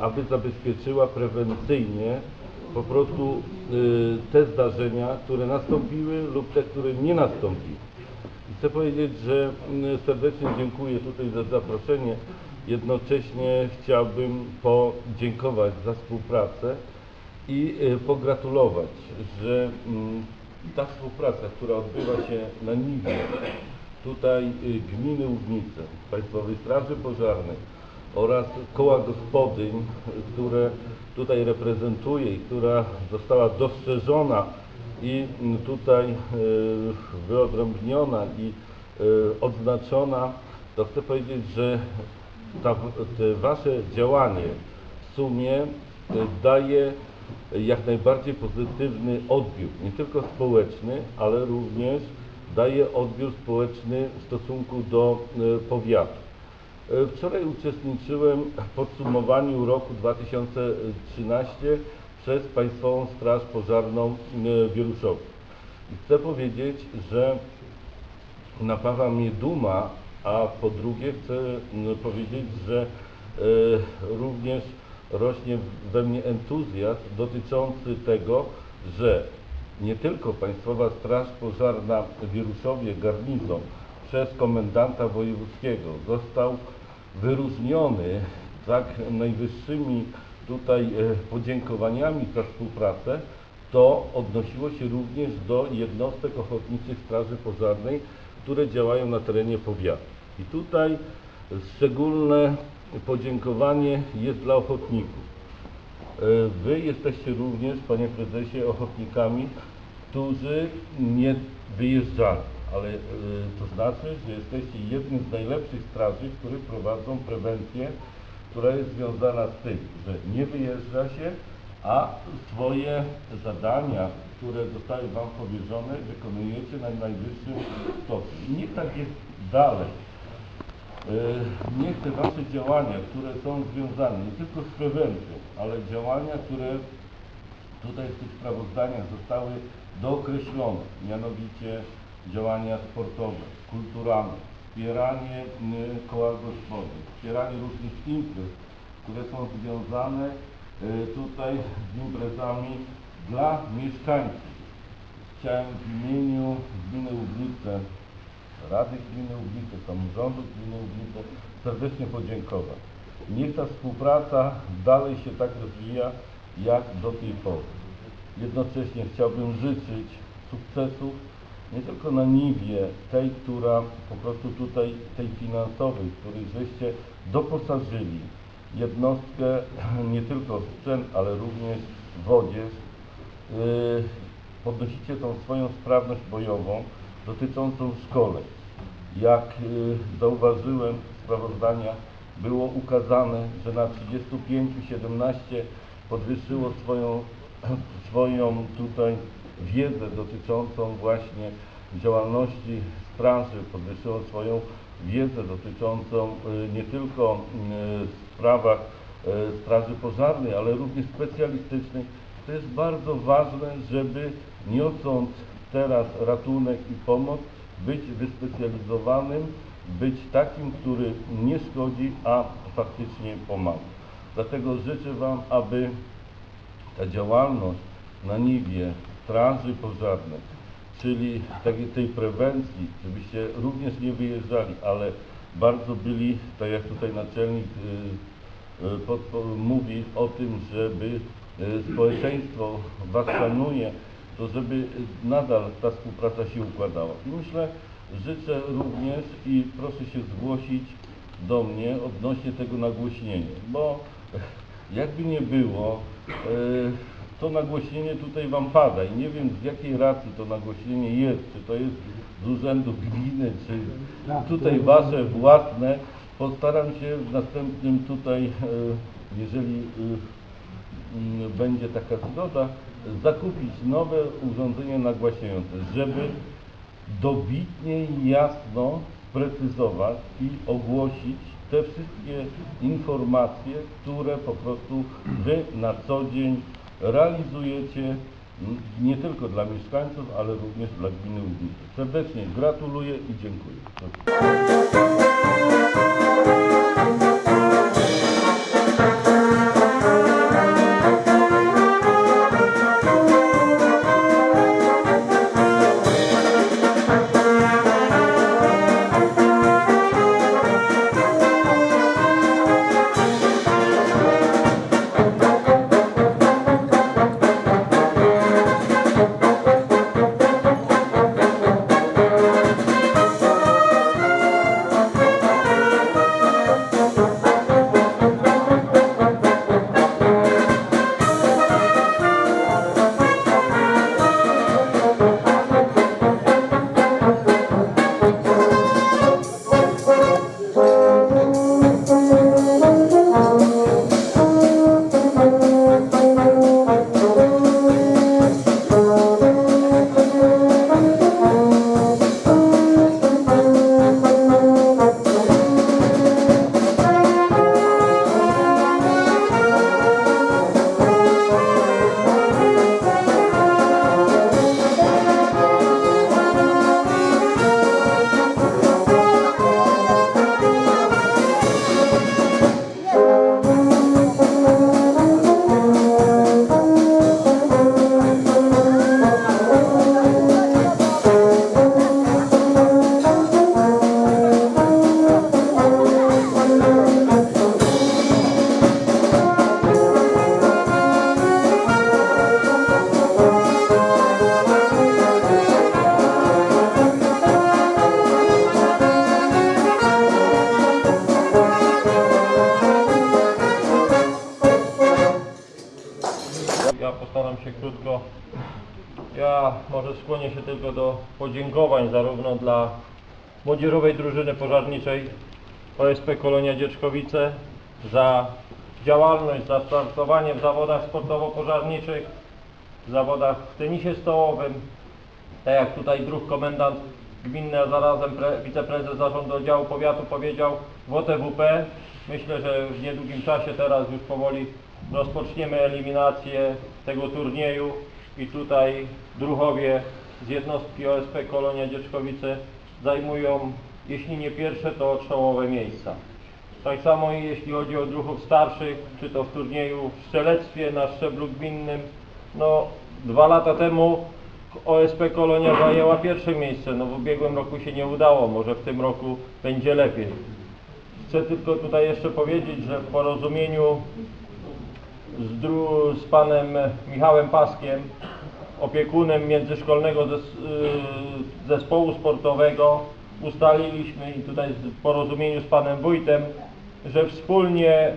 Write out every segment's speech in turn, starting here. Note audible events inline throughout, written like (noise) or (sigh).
aby zabezpieczyła prewencyjnie po prostu y, te zdarzenia, które nastąpiły lub te, które nie nastąpiły. I chcę powiedzieć, że mm, serdecznie dziękuję tutaj za zaproszenie. Jednocześnie chciałbym podziękować za współpracę i y, pogratulować, że mm, ta współpraca, która odbywa się na Niwie, tutaj y, gminy Łubnice, Państwowej Straży Pożarnej oraz koła gospodyń, które tutaj reprezentuję i która została dostrzeżona i tutaj y, wyodrębniona i y, odznaczona, to chcę powiedzieć, że ta, Wasze działanie w sumie y, daje jak najbardziej pozytywny odbiór, nie tylko społeczny, ale również daje odbiór społeczny w stosunku do powiatu. Y, Wczoraj uczestniczyłem w podsumowaniu roku 2013 przez Państwową Straż Pożarną y, w. I chcę powiedzieć, że napawa mnie duma, a po drugie chcę powiedzieć, że y, również rośnie we mnie entuzjazm dotyczący tego, że nie tylko Państwowa Straż Pożarna w Wieruszowie Garnizon przez komendanta wojewódzkiego został wyróżniony tak najwyższymi tutaj e, podziękowaniami za współpracę, to odnosiło się również do jednostek ochotniczych Straży Pożarnej, które działają na terenie powiatu. I tutaj szczególne podziękowanie jest dla ochotników. E, Wy jesteście również, Panie Prezesie, ochotnikami, którzy nie wyjeżdżali, ale e, to znaczy, że jesteście jednym z najlepszych straży, które prowadzą prewencję, która jest związana z tym, że nie wyjeżdża się, a swoje zadania, które zostały Wam powierzone, wykonujecie na najwyższym stopniu. I niech tak jest dalej. E, Niech te Wasze działania, które są związane nie tylko z prewencją, ale działania, które tutaj w tych sprawozdaniach zostały dookreślone, mianowicie działania sportowe, kulturalne, wspieranie y, koła gospodyń, wspieranie różnych imprez, które są związane y, tutaj z imprezami dla mieszkańców. Chciałem w imieniu gminy Łubnice, Rady Gminy Łubnice, Samorządu Gminy Łubnice serdecznie podziękować. Niech ta współpraca dalej się tak rozwija, jak do tej pory. Jednocześnie chciałbym życzyć sukcesów nie tylko na niwie tej, która po prostu tutaj, tej finansowej, której żeście doposażyli jednostkę (clears throat) nie tylko w sprzęt, ale również w odzież, Yy, podnosicie tą swoją sprawność bojową dotyczącą szkoleń. Jak yy, zauważyłem w sprawozdaniach, było ukazane, że na 35 17 podwyższyło swoją, (clears throat) swoją tutaj wiedzę dotyczącą właśnie działalności straży, podwyższyło swoją wiedzę dotyczącą y, nie tylko y, w sprawach y, straży pożarnej, ale również specjalistycznej. To jest bardzo ważne, żeby niosąc teraz ratunek i pomoc, być wyspecjalizowanym, być takim, który nie szkodzi, a faktycznie pomaga. Dlatego życzę Wam, aby ta działalność na niwie straży pożarnej, czyli takiej tej prewencji, żebyście również nie wyjeżdżali, ale bardzo byli, tak jak tutaj naczelnik y, y, mówi o tym, żeby y, społeczeństwo Was szanuje, to żeby nadal ta współpraca się układała. I myślę, życzę również i proszę się zgłosić do mnie odnośnie tego nagłośnienia, bo jakby nie było, to nagłośnienie tutaj Wam pada i nie wiem z jakiej racji to nagłośnienie jest, czy to jest z urzędu gminy, czy tutaj Wasze własne. Postaram się w następnym tutaj, e, jeżeli e, będzie taka zgoda, zakupić nowe urządzenie nagłaśniające, żeby dobitnie i jasno sprecyzować i ogłosić te wszystkie informacje, które po prostu Wy na co dzień realizujecie nie tylko dla mieszkańców, ale również dla gminy Łubnice. Serdecznie gratuluję i dziękuję. Zarówno dla młodzieżowej drużyny pożarniczej OSP Kolonia Dzieczkowice za działalność, za startowanie w zawodach sportowo-pożarniczych, w zawodach w tenisie stołowym, tak jak tutaj druh komendant gminny, a zarazem pre, wiceprezes zarządu oddziału powiatu powiedział w OTWP. Myślę, że w niedługim czasie teraz już powoli rozpoczniemy eliminację tego turnieju i tutaj druhowie z jednostki OSP Kolonia Dzieczkowice zajmują, jeśli nie pierwsze, to czołowe miejsca. Tak samo i jeśli chodzi o druhów starszych, czy to w turnieju w strzelectwie na szczeblu gminnym, no dwa lata temu OSP Kolonia zajęła pierwsze miejsce, no w ubiegłym roku się nie udało, może w tym roku będzie lepiej. Chcę tylko tutaj jeszcze powiedzieć, że w porozumieniu z, z panem Michałem Paskiem, opiekunem międzyszkolnego y, zespołu sportowego, ustaliliśmy i tutaj w porozumieniu z panem wójtem, że wspólnie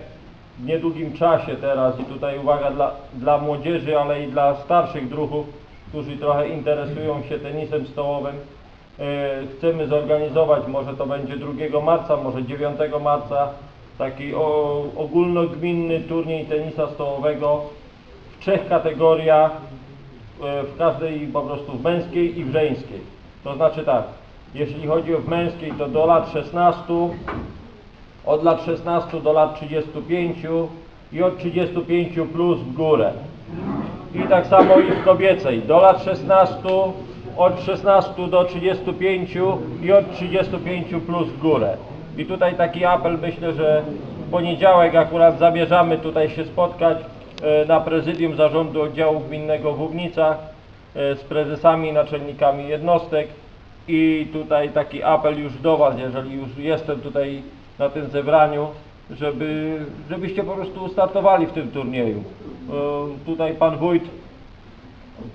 w niedługim czasie teraz i tutaj uwaga dla, dla młodzieży, ale i dla starszych druhów, którzy trochę interesują się tenisem stołowym, e, chcemy zorganizować, może to będzie 2 marca, może 9 marca, taki ogólnogminny turniej tenisa stołowego w trzech kategoriach, w każdej po prostu w męskiej i w żeńskiej. To znaczy tak, jeśli chodzi o w męskiej to do lat 16, od lat 16 do lat 35 i od 35 plus w górę. I tak samo i w kobiecej, do lat 16, od 16 do 35 i od 35 plus w górę. I tutaj taki apel, myślę, że w poniedziałek akurat zamierzamy tutaj się spotkać e, na prezydium zarządu oddziału gminnego w Łubnicach e, z prezesami naczelnikami jednostek i tutaj taki apel już do Was, jeżeli już jestem tutaj na tym zebraniu, żeby, żebyście po prostu startowali w tym turnieju. E, Tutaj Pan Wójt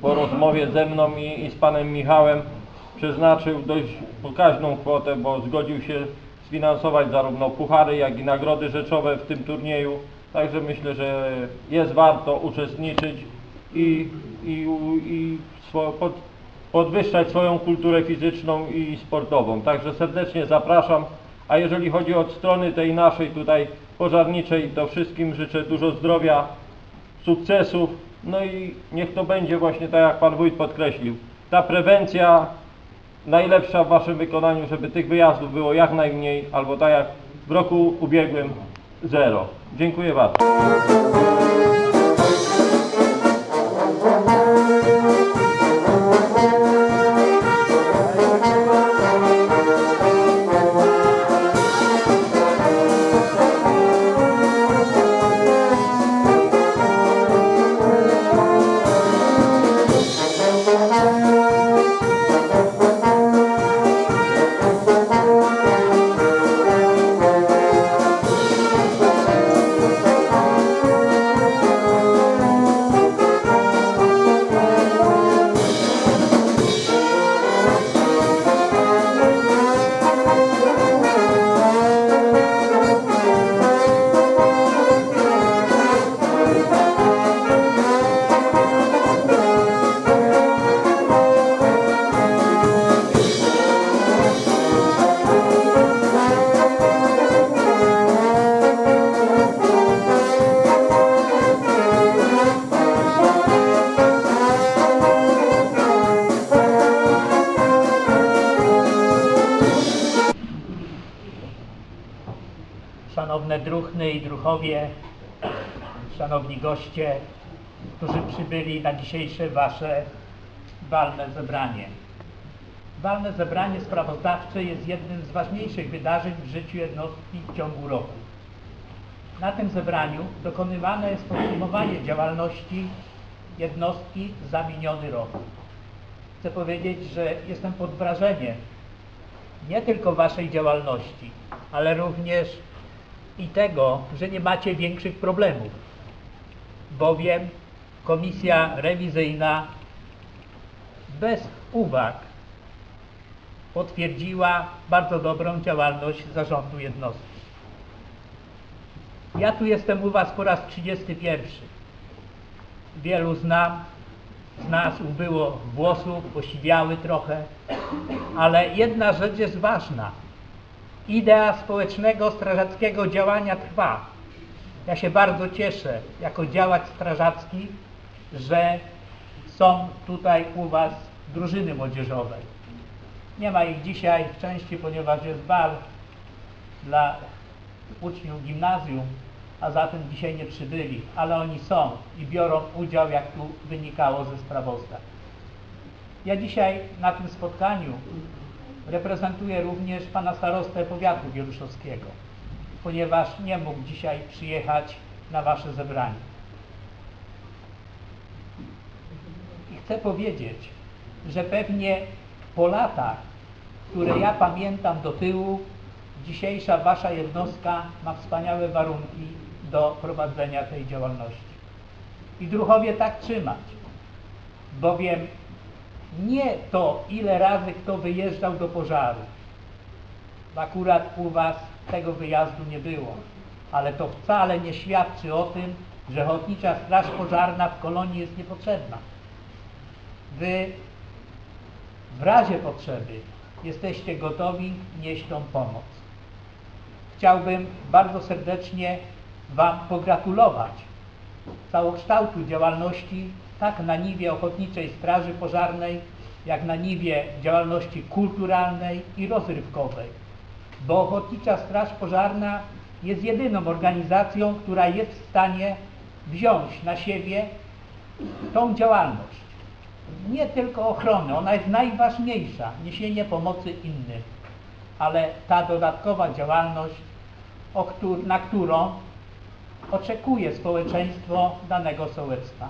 po rozmowie ze mną i, i z Panem Michałem przeznaczył dość pokaźną kwotę, bo zgodził się sfinansować zarówno puchary, jak i nagrody rzeczowe w tym turnieju. Także myślę, że jest warto uczestniczyć i, i, i pod, podwyższać swoją kulturę fizyczną i sportową. Także serdecznie zapraszam. A jeżeli chodzi od strony tej naszej tutaj pożarniczej, to wszystkim życzę dużo zdrowia, sukcesów. No i niech to będzie właśnie tak jak Pan Wójt podkreślił. Ta prewencja najlepsza w Waszym wykonaniu, żeby tych wyjazdów było jak najmniej, albo tak jak w roku ubiegłym zero. Dziękuję bardzo. Druchowie, szanowni goście, którzy przybyli na dzisiejsze wasze walne zebranie. Walne zebranie sprawozdawcze jest jednym z ważniejszych wydarzeń w życiu jednostki w ciągu roku. Na tym zebraniu dokonywane jest podsumowanie działalności jednostki za miniony rok. Chcę powiedzieć, że jestem pod wrażeniem nie tylko waszej działalności, ale również i tego, że nie macie większych problemów, bowiem komisja rewizyjna bez uwag potwierdziła bardzo dobrą działalność zarządu jednostki. Ja tu jestem u Was po raz 31. Wielu znam, z nas ubyło włosów, posiwiały trochę, ale jedna rzecz jest ważna. Idea społecznego strażackiego działania trwa. Ja się bardzo cieszę, jako działacz strażacki, że są tutaj u Was drużyny młodzieżowe. Nie ma ich dzisiaj w części, ponieważ jest bal dla uczniów gimnazjum, a zatem dzisiaj nie przybyli, ale oni są i biorą udział, jak tu wynikało ze sprawozdań. Ja dzisiaj na tym spotkaniu reprezentuję również pana starostę powiatu wieluszowskiego, ponieważ nie mógł dzisiaj przyjechać na wasze zebranie. I chcę powiedzieć, że pewnie po latach, które ja pamiętam do tyłu, dzisiejsza wasza jednostka ma wspaniałe warunki do prowadzenia tej działalności. I druhowie tak trzymać, bowiem nie to, ile razy kto wyjeżdżał do pożaru. Akurat u was tego wyjazdu nie było, ale to wcale nie świadczy o tym, że Ochotnicza Straż Pożarna w kolonii jest niepotrzebna. Wy w razie potrzeby jesteście gotowi nieść tą pomoc. Chciałbym bardzo serdecznie Wam pogratulować całokształtu działalności tak na niwie Ochotniczej Straży Pożarnej, jak na niwie działalności kulturalnej i rozrywkowej. Bo Ochotnicza Straż Pożarna jest jedyną organizacją, która jest w stanie wziąć na siebie tą działalność nie tylko ochrony, ona jest najważniejsza, niesienie pomocy innym, ale ta dodatkowa działalność, na którą oczekuje społeczeństwo danego sołectwa.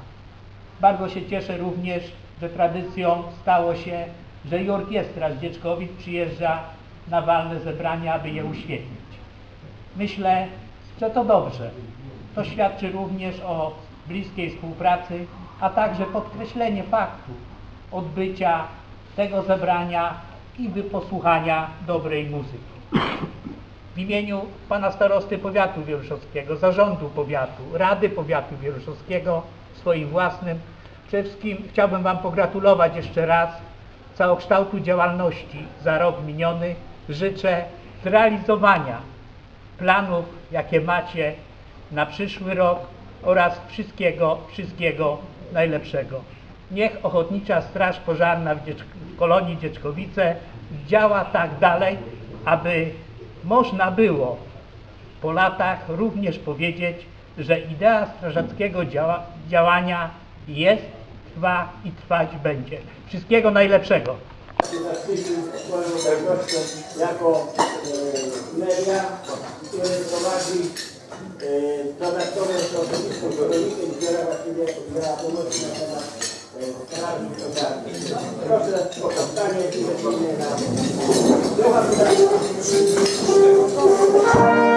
Bardzo się cieszę również, że tradycją stało się, że i orkiestra z Dzieczkowic przyjeżdża na walne zebrania, aby je uświetnić. Myślę, że to dobrze. To świadczy również o bliskiej współpracy, a także podkreślenie faktu odbycia tego zebrania i posłuchania dobrej muzyki. W imieniu pana starosty powiatu wieruszowskiego, zarządu powiatu, Rady Powiatu Wieruszowskiego, swoim własnym, przede wszystkim chciałbym wam pogratulować jeszcze raz całokształtu działalności za rok miniony. Życzę zrealizowania planów, jakie macie na przyszły rok oraz wszystkiego, wszystkiego najlepszego. Niech Ochotnicza Straż Pożarna w, Dziecz w kolonii Dzieczkowice działa tak dalej, aby można było po latach również powiedzieć, że idea strażackiego działa działania jest, trwa i trwać będzie. Wszystkiego najlepszego. obecnością jako e, media, które prowadzi e, dodatkowe rolnicze i zbiera właściwie dla pomocy na temat e, straży pożarnej. Proszę o powstanie i zaczynamy na...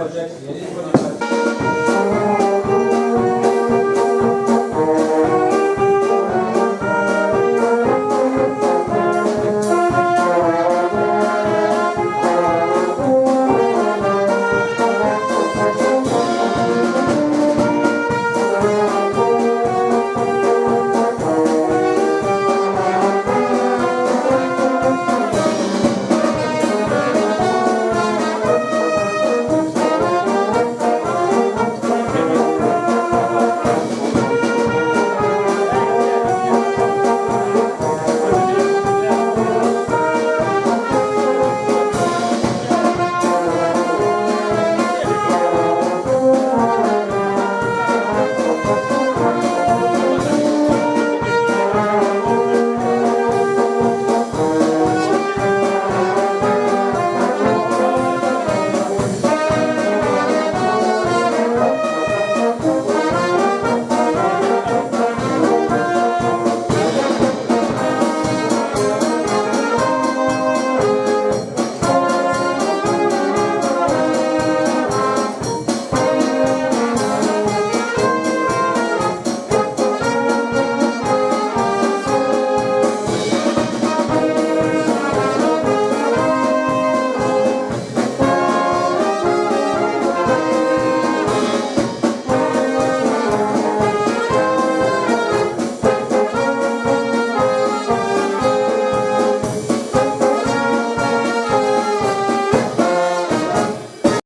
bacak, yedi bacak.